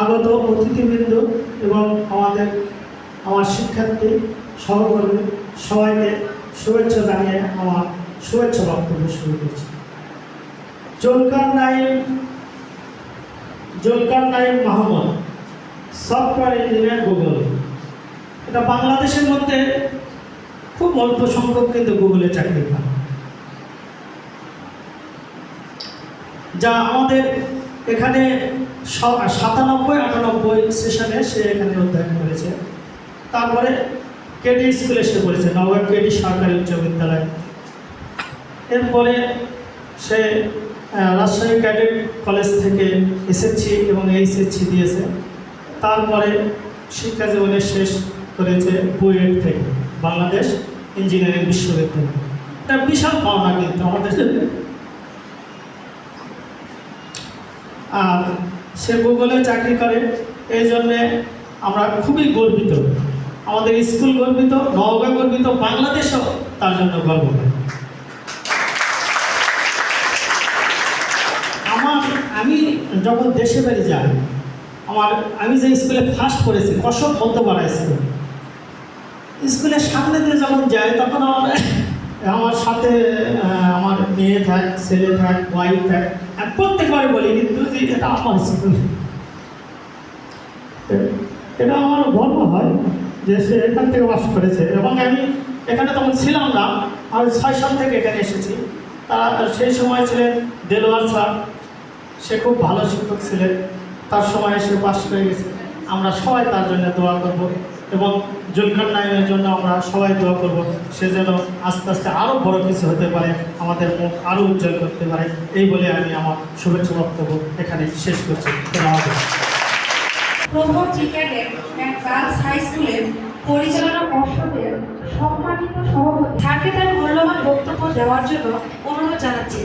আগত অতিথিবৃন্দ এবং আমাদের, আমার শিক্ষার্থী, সহকর্মী, সবাইকে শুভেচ্ছা জানিয়ে আমার শুভেচ্ছা বক্তব্য শুরু করছি। Zulkar Naim Zulkar Naim Mahmud, software engineer Google. এটা বাংলাদেশের মধ্যে খুব অল্প সংখ্যক কিন্তু গুগলে চাকরি পায়। যা আমাদের এখানে সাতানব্বই, আটানব্বই সেশনে সে এখানে অধ্যয়ন করেছে। তারপরে কেডি স্কুলে সে পড়েছে নওগাঁ কেডি সরকারি উচ্চ বিদ্যালয়। এরপরে সে রাজশাহী ক্যাডেট কলেজ থেকে এসএসসি এবং এইচএসসি দিয়েছে। তারপরে শিক্ষা জীবনে শেষ করেছে বুয়েট থেকে, বাংলাদেশ ইঞ্জিনিয়ারিং বিশ্ববিদ্যালয়। এটা বিশাল পাওনা কিন্তু আমাদের। আর সে গুগলে চাকরি করে, এই জন্যে আমরা খুবই গর্বিত। আমাদের স্কুল গর্বিত, নওগাঁ গর্বিত, বাংলাদেশও তার জন্য গর্ব আমার, আমি যখন দেশে বাড়ি যাই, আমার, আমি যে স্কুলে ফার্স্ট করেছি কসব পারা স্কুল। স্কুলের সামনে দিয়ে যখন যাই, তখন আমার আমার সাথে মেয়ে থাক, ছেলে থাক ওয়াইফ থাক আমি প্রত্যেকবারে বলি, কিন্তু যে এটা আমার স্কুল এটা আমার গর্ব হয় যে সে এখান থেকে বাস করেছে। এবং আমি এখানে তখন ছিলাম না, আমি ছয় সাল থেকে এখানে এসেছি। তার সেই সময় ছিলেন দেলোয়ার স্যার। সে খুব ভালো শিক্ষক ছিলেন। তার সময় সে পাশ করে গেছে। আমরা সবাই তার জন্য দোয়া করব। এবং জুলকার নাইমের জন্য আমরা সবাই দোয়া করব। সে যেন আস্তে আস্তে আরও বড় কিছু হতে পারে আমাদের মুখ আরও উজ্জ্বল করতে পারে। এই বলে আমি আমার শুভেচ্ছা বক্তব্য এখানে শেষ করছি। ধন্যবাদ। প্রথম এক গার্লস হাই স্কুলের পরিচালনা পর্ষদের সম্মানিত সভাপতি তাকে তার মূল্যবান বক্তব্য দেওয়ার জন্য অনুরোধ জানাচ্ছি।